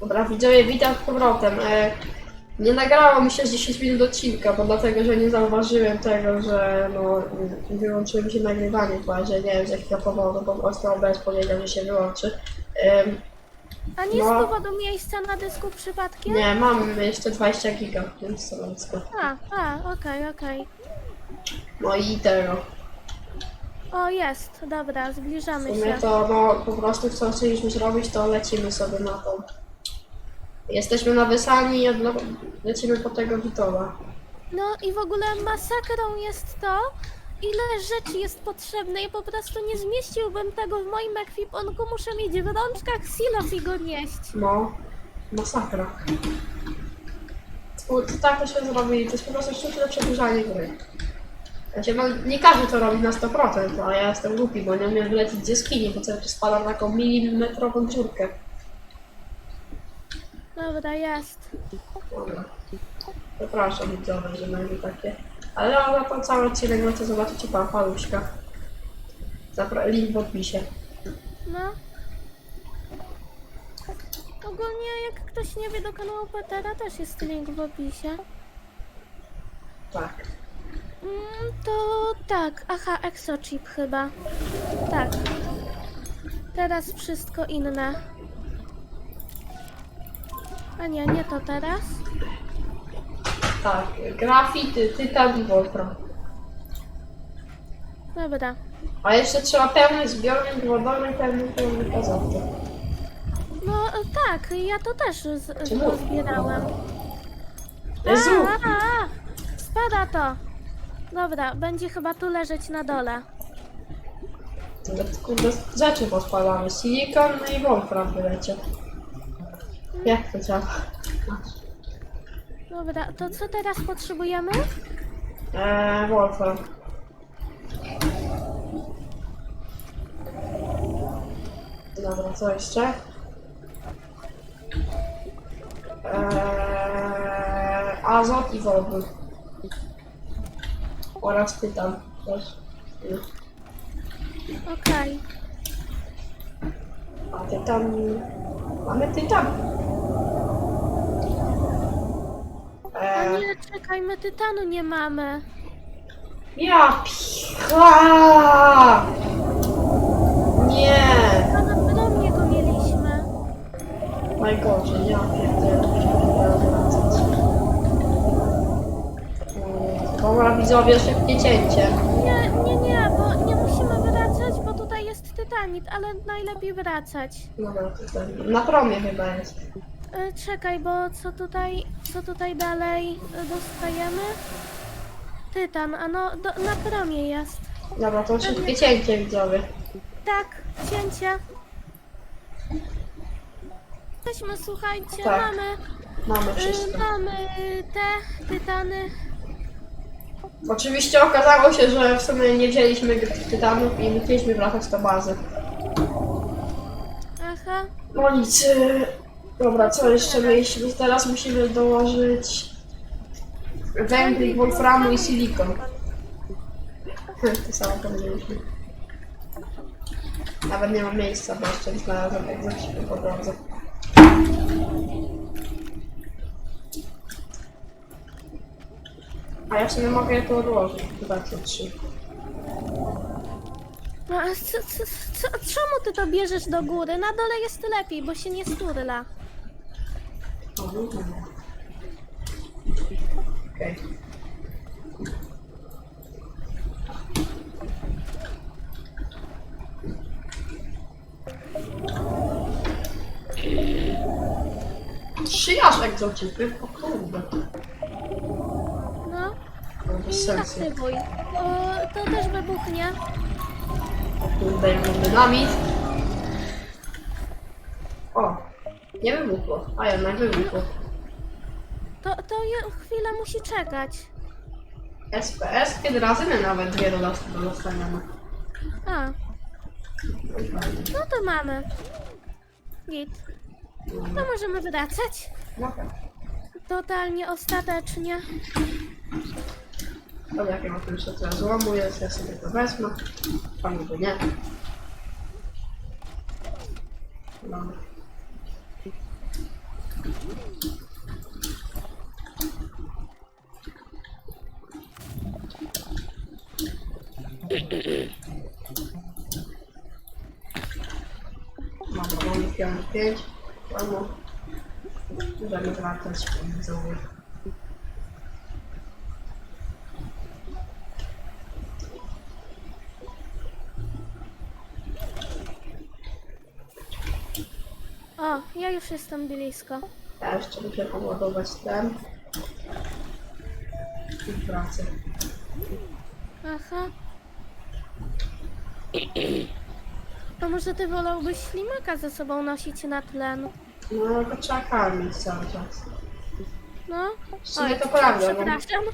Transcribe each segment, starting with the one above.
Dobra, widzowie, witam z powrotem. E, nie nagrało mi się z 10 minut odcinka, bo dlatego, że nie zauważyłem tego, że no, wyłączyło mi się nagrywanie, bo że nie wiem z jakiego powodu, po prostu OBS powiedział, że się wyłączy. Em, A nie No. z powodu miejsca na dysku przypadkiem? nie, mam jeszcze 20 giga w tym stanowisku. A, a, okej, okej. No i tego. O, jest, dobra, W zbliżamy sumie się. to no, po prostu co chcieliśmy zrobić, to lecimy sobie na tą. Jesteśmy na Wysani i odle- lecimy po tego Witola. No i w ogóle masakrą jest to, ile rzeczy jest potrzebne. Ja po prostu nie zmieściłbym tego w moim ekwipunku. Muszę mieć w rączkach silos i go nieść. No, masakra. U, to tak to się zrobi, to jest po prostu sztuczne przedłużanie gry. Znaczy, no, nie każdy to robi na 100%, ale ja jestem głupi, bo nie umiem wylecieć z jaskini, bo cały czas spadam na taką milimetrową dziurkę. Dobra, jest. Dobra. Przepraszam widzowie, że mamy takie. Ale na to cały odcinek możecie zobaczyć pan Paluszka. Zapra- link w opisie. No. Ogólnie, jak ktoś nie wie, do kanału Petera też jest link w opisie. Tak. Mm, to tak, aha, exochip chyba. Tak. Teraz wszystko inne. A nie, nie to teraz. Tak. Grafity, tytan i wolfram. Dobra. A jeszcze trzeba pełny zbiornik wodowy, pełny pełny azotu. No e, tak, ja to też z, Czemu? zbierałem. Jezu! A, a, a, spada to. Dobra, będzie chyba tu leżeć na dole. Kurde, rzeczy pospalamy. Silikon no i wolfram wylecie. Jak to działa? Dobra, to co teraz potrzebujemy? Eee, wolfram. Dobra, co jeszcze? Eee, azot i wodór. Oraz tytan też. Nie. Okej. A tytan... Mamy tytan. A nie, czekaj, my tytanu nie mamy. ja picha! Nie! A na promie go mieliśmy. Najgorzej, ja pierdzielę, muszę wracać. Mm, Dobra, widzowie, szybkie cięcie. Nie, nie, nie, bo nie musimy wracać, bo tutaj jest tytanit, ale najlepiej wracać. Dobra, tutaj. Na promie chyba jest. E, czekaj, bo co tutaj, co tutaj dalej e, dostajemy? Tytan, a no, do, na promie jest. Dobra, to szybkie cięcie, widzowie. Tak, cięcie. Jesteśmy, słuchajcie, Tak, mamy, Mamy y, wszystko. mamy te tytany. Oczywiście okazało się, że w sumie nie wzięliśmy tych tytanów i musieliśmy wracać do bazy. Aha, No nic. y, Dobra, co jeszcze mieliśmy? Teraz musimy dołożyć węgli, wolframu i silikon. To samo powiedzieliśmy. Nawet nie ma miejsca, bo jeszcze nie znalazłem egzotiki po drodze. A ja w sumie mogę je tu odłożyć. Chyba co trzy. no a co, co, co, czemu ty to bierzesz do góry? Na dole jest lepiej, bo się nie sturla. O. Okej. Trzy aż egzotypy? O kurde. No, No bez i sensu. aktywuj. O, to też wybuchnie. O kurde, ja mam dynamit. O, nie wybuchło. A jednak wybuchło. To, to je- chwilę musi czekać. SPS, kiedy razy nawet dwie dodatki dostaniemy. A, No to mamy. Git. To możemy wracać. No tak. Totalnie ostatecznie. Dobra, jak ja mam jeszcze tyle złomu jest, ja sobie to wezmę. Pani by nie. Dobra. Mam mamy piąty pięć. Mamy. Możemy wracać widzowie. O, ja już jestem blisko. Ja jeszcze muszę poładować ten. I wracę. Aha. To może ty wolałbyś ślimaka ze sobą nosić na tlen? No to trzeba karmić cały czas. No. Oj, to prawda, bo Przepraszam.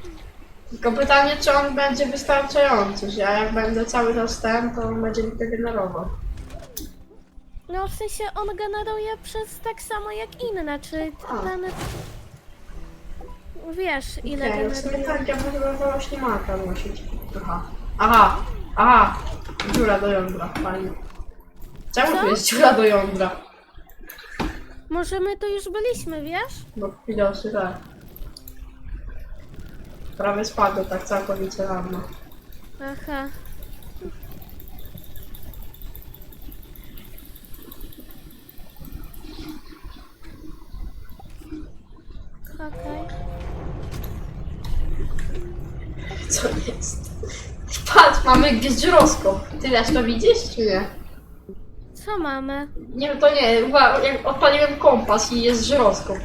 Tylko pytanie, czy on będzie wystarczający, że jak będę cały czas ten, to on będzie mi to generował. No w sensie on generuje przez tak samo jak inne, czy A. ten... Wiesz ile Nie, w sumie generuje. tak, ja bym wolał ślimaka nosić. Aha. Aha, aha. Dziura do jądra, fajnie. Czemu Co? tu jest dziura do jądra? Może my tu już byliśmy, wiesz? Bo widocznie tak. Prawie spadło tak całkowicie rano. Aha. Okej. Co jest? Patrz, mamy gdzieś żyroskop. Ty też to widzisz, czy nie? Co mamy? Nie, to nie. Uwa- Jak odpaliłem kompas i jest żyroskop.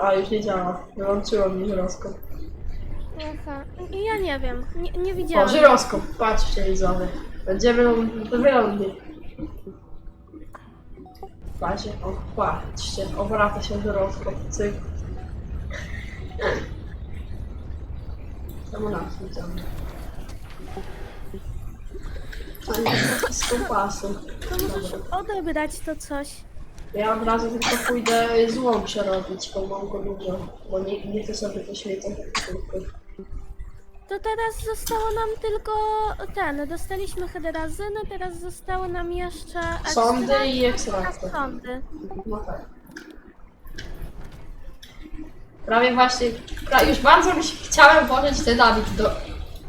A, już nie działa. Wyłączyło mi żyroskop. Aha. Ja nie wiem. Nie, nie O, widziałam. żyroskop. Patrzcie, widzowie. Będziemy do wylądy. Patrzcie, o, patrzcie. Obraca się żyroskop. Cyk. Czemu nas widzimy? Jest z kompasu. To możesz odebrać to coś. Ja od razu tylko pójdę złom przerobić, bo mam go dużo. Bo nie, nie chcę sobie to świecać. To teraz zostało nam tylko ten. Dostaliśmy hydrazynę, teraz zostało nam jeszcze Sądy i ekstrakty sądy. No tak. Prawie właśnie, pra, już bardzo mi się chciałem włożyć ten Dawid do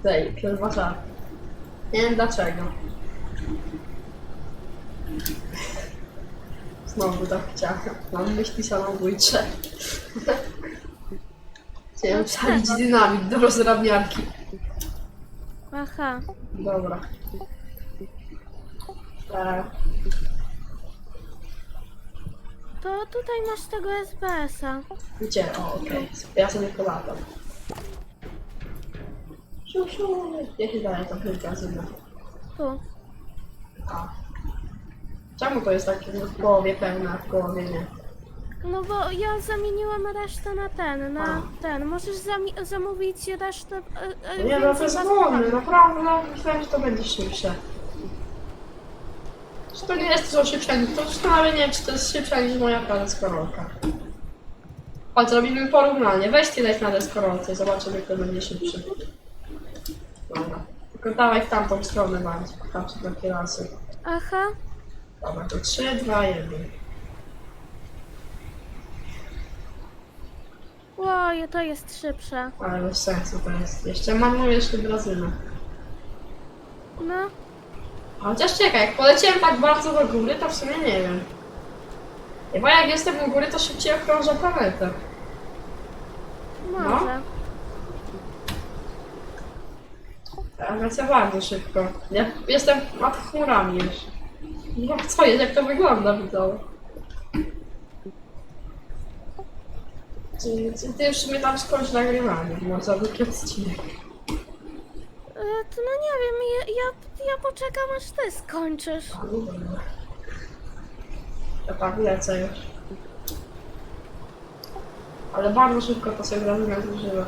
tej przetwarzarki. Nie wiem dlaczego. Znowu tak chciałem. Mam myśli samobójcze. Chciałem wsadzić dynamit do rozrabniarki. Aha. Dobra. E, To tutaj masz tego SBS-a. Gdzie? O, okej. Ja sobie polatam. Siu, siu. Ja się daję tą chwilkę zimno. Tu. A. Czemu to jest takie w głowie pełne, a w głowie nie? No bo ja zamieniłam resztę na ten, na A. ten. Możesz zami- zamówić resztę. e, e, Nie no, to więcej jest was- wolne, naprawdę, no, myślałem, że to będzie szybsze. Czy to nie jest to szybsze, to już nawet nie wiem, czy to jest szybsze niż moja prawa deskorolka. Chodź, zrobimy porównanie. Weź ty leć na deskorolce i zobaczymy, kto będzie szybszy. Dobra. Tylko dawaj w tamtą stronę bardziej, tam są takie lasy. Aha. Dobra, to 3, 2, 1. Oj, to jest szybsze. Ale bez sensu to jest. Jeszcze mam jeszcze Brazylę. No. Chociaż czekaj, jak poleciałem tak bardzo do góry, to w sumie nie wiem. Chyba jak jestem u góry, to szybciej okrążę planetę. Może. A lecę bardzo szybko. Ja jestem nad chmurami już. No co jest, jak to wygląda, widzowie? Ty, ty, ty już mnie tam skończ nagrywanie, może drugi odcinek. E, to no nie wiem, ja, ja, ja poczekam aż ty skończysz. Dobra. Tak lecę już. Ale bardzo szybko to sobie Brazylia zużyła.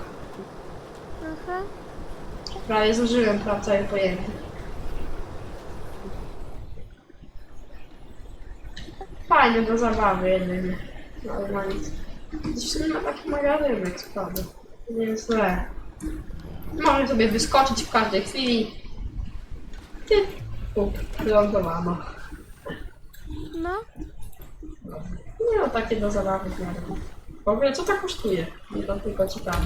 Aha. Prawie zużyłem prawie całe pojęcie. Fajne do zabawy jedynie. No, ale ma taki magazynek składu. Nie jest złe. Mogę sobie wyskoczyć w każdej chwili. Ty, Up, wylądowano. No. Nie no, takie do zabawy w miarę. W ogóle co to kosztuje? Nie to tylko ciekawe.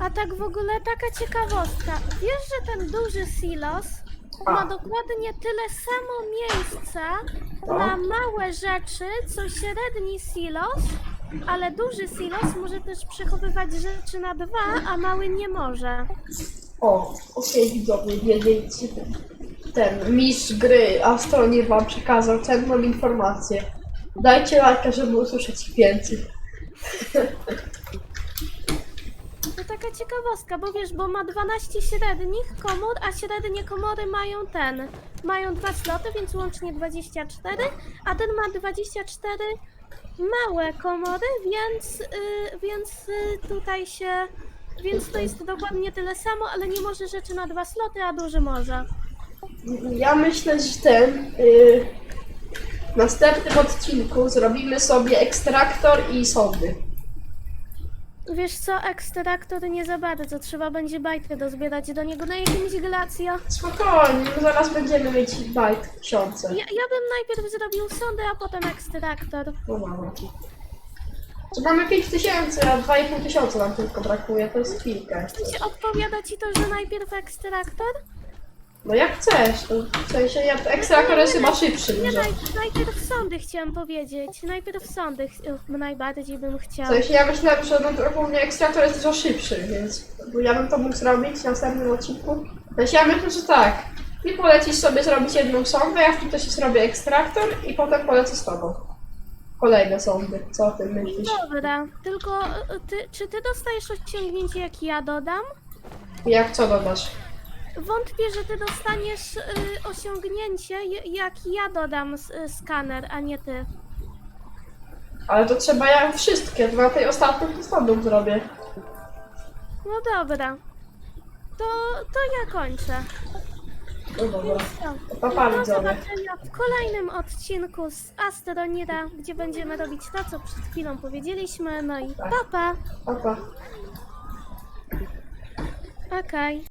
A tak w ogóle taka ciekawostka. Wiesz, że ten duży silos A. ma dokładnie tyle samo miejsca na małe rzeczy, co średni silos, ale duży silos może też przechowywać rzeczy na dwa, a mały nie może. O, okej widzowie, wiedzieć ten mistrz gry Astronie wam przekazał cenną informację. Dajcie lajka, żeby usłyszeć więcej. To taka ciekawostka, bo wiesz, bo ma 12 średnich komór, a średnie komory mają ten. Mają dwa sloty, więc łącznie 24, a ten ma 24 małe komory, więc, y, więc y, tutaj się. Więc to jest dokładnie tyle samo, ale nie może rzeczy na dwa sloty, a duży może. Ja myślę, że ten y, w następnym odcinku zrobimy sobie ekstraktor i sądy. Wiesz co, ekstraktor nie za bardzo, trzeba będzie bajkę dozbierać do niego na jakimś glacio. Spokojnie, my zaraz będziemy mieć bajt w książce. Ja, ja bym najpierw zrobił sondę, a potem ekstraktor. No mamy. To mamy 5000, a 2,5 tysiąca nam tylko brakuje, to jest. W sensie odpowiada ci to, że najpierw ekstraktor? No jak chcesz, to w sensie ja, ekstraktor jest chyba szybszy Nie, naj, najpierw sądy chciałam powiedzieć. Najpierw sądy ch- najbardziej bym W chciał. sensie ja myślałem, że no, ogólnie ekstraktor jest dużo szybszy, więc bo ja bym to mógł zrobić w następnym odcinku. W sensie ja myślę, że tak. Ty polecisz sobie zrobić jedną sondę, ja w tym czasie zrobię ekstraktor i potem polecę z tobą. Kolejne sądy, co o tym myślisz? Dobra, tylko y, ty, czy ty dostajesz osiągnięcie jak ja dodam? Jak co dodasz? Wątpię, że ty dostaniesz y, osiągnięcie j- jak ja dodam s- y, skaner, a nie ty. Ale to trzeba ja wszystkie, to na tej ostatniej sondą zrobię. No dobra. To, to ja kończę. No dobra. To pa, pa, Do widzowie. zobaczenia w kolejnym odcinku z Astronida, gdzie będziemy robić to, co przed chwilą powiedzieliśmy. No i Tak. papa. Pa, pa. Okej.